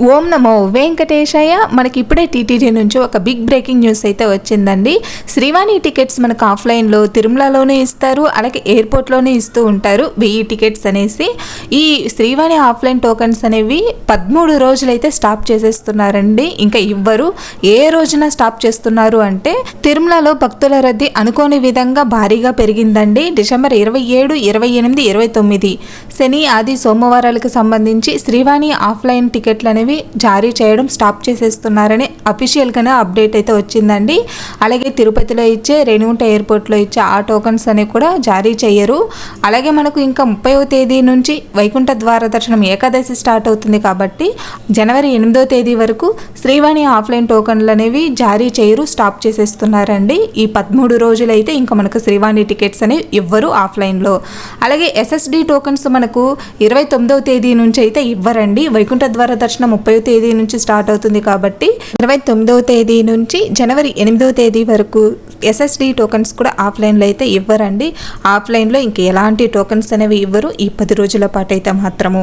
ఓం నమో వెంకటేశయ్య మనకి ఇప్పుడే టీటీడీ నుంచి ఒక బిగ్ బ్రేకింగ్ న్యూస్ అయితే వచ్చిందండి. శ్రీవాణి టికెట్స్ మనకు ఆఫ్లైన్లో తిరుమలలోనే ఇస్తారు అలాగే ఎయిర్పోర్ట్లోనే ఇస్తూ ఉంటారు. వెయ్యి టికెట్స్ అనేసి. ఈ శ్రీవాణి ఆఫ్లైన్ టోకన్స్ అనేవి పదమూడు రోజులైతే స్టాప్ చేసేస్తున్నారండి. ఇంకా ఇవ్వరు. ఏ రోజున స్టాప్ చేస్తున్నారు అంటే తిరుమలలో భక్తుల రద్దీ అనుకోని విధంగా భారీగా పెరిగిందండి. డిసెంబర్ ఇరవై ఏడు ఇరవై ఎనిమిది ఇరవై తొమ్మిది. శని ఆది సోమవారాలకు సంబంధించి శ్రీవాణి ఆఫ్లైన్ టికెట్లు అనేవి జారీ చేయడం స్టాప్ చేసేస్తున్నారని అఫీషియల్గానే అప్డేట్ అయితే వచ్చిందండి. అలాగే తిరుపతిలో ఇచ్చే రేణుగుంట ఎయిర్పోర్ట్లో ఇచ్చే ఆ టోకన్స్ అనేవి కూడా జారీ చేయరు. అలాగే మనకు ఇంకా ముప్పైవ తేదీ నుంచి వైకుంఠ ద్వార దర్శనం ఏకాదశి స్టార్ట్ అవుతుంది కాబట్టి జనవరి ఎనిమిదో తేదీ వరకు శ్రీవాణి ఆఫ్లైన్ టోకన్లు అనేవి జారీ చేయరు స్టాప్ చేసేస్తున్నారండి. ఈ పదమూడు రోజులైతే ఇంకా మనకు శ్రీవాణి టికెట్స్ అనేవి ఇవ్వరు ఆఫ్లైన్లో అలాగే ఎస్ఎస్డి టోకన్స్ మనకు ఇరవై తొమ్మిదవ తేదీ నుంచి అయితే ఇవ్వరండి. వైకుంఠ ద్వార దర్శనం ముప్పై తేదీ నుంచి స్టార్ట్ అవుతుంది కాబట్టి ఇరవై తొమ్మిదవ తేదీ నుంచి జనవరి ఎనిమిదవ తేదీ వరకు ఎస్ఎస్డి టోకన్స్ కూడా ఆఫ్లైన్లో అయితే ఇవ్వరండి. ఆఫ్లైన్లో ఇంక ఎలాంటి టోకన్స్ అనేవి ఇవ్వరు. ఈ పది రోజుల పాటు అయితే మాత్రము.